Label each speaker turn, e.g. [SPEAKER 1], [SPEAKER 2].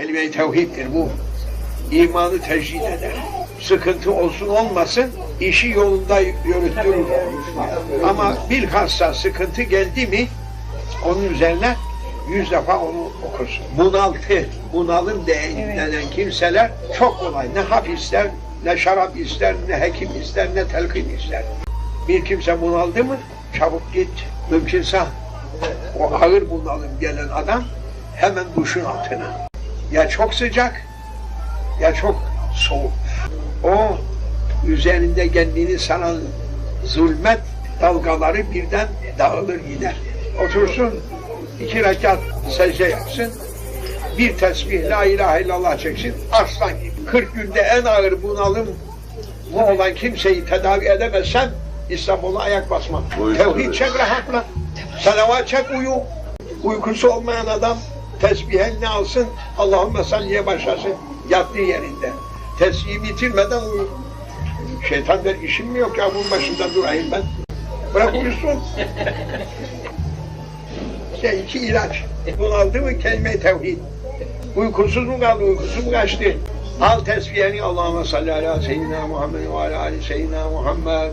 [SPEAKER 1] kelime-i tevhiddir bu. İmanı tecrid eder. Sıkıntı olsun olmasın işi yolunda yürütürür. Ama bilhassa sıkıntı geldi mi onun üzerine yüz defa onu okursun. Bunaltı, bunalım de, denen kimseler çok kolay. Ne hap ister, ne şarap ister, ne hekim ister, ne telkin ister. Bir kimse bunaldı mı çabuk git. Mümkünse o ağır bunalım gelen adam hemen duşun altına. Ya çok sıcak ya çok soğuk. O üzerinde kendini saran zulmet dalgaları birden dağılır gider. Otursun iki rekat secde yapsın. Bir tesbih la ilahe illallah çeksin. Aslan gibi. 40 günde en ağır bunalım bu olan kimseyi tedavi edemezsen İstanbul'a ayak basmam. Tevhid çek rahatla. Salavat çek uyu. Uykusu olmayan adam tesbihe ne alsın? Allahümme salliye başlasın yattığı yerinde. Tesbihi bitirmeden uyu. Şeytan der işim mi yok ya bunun başında durayım ben. Bırak uyusun. İşte iki ilaç. Bunaldı mı kelime-i tevhid. Uykusuz mu kaldı, uykusu mu kaçtı? Al tesbihini Allahümme salli ala seyyidina Muhammed ve ala ali seyyidina Muhammed.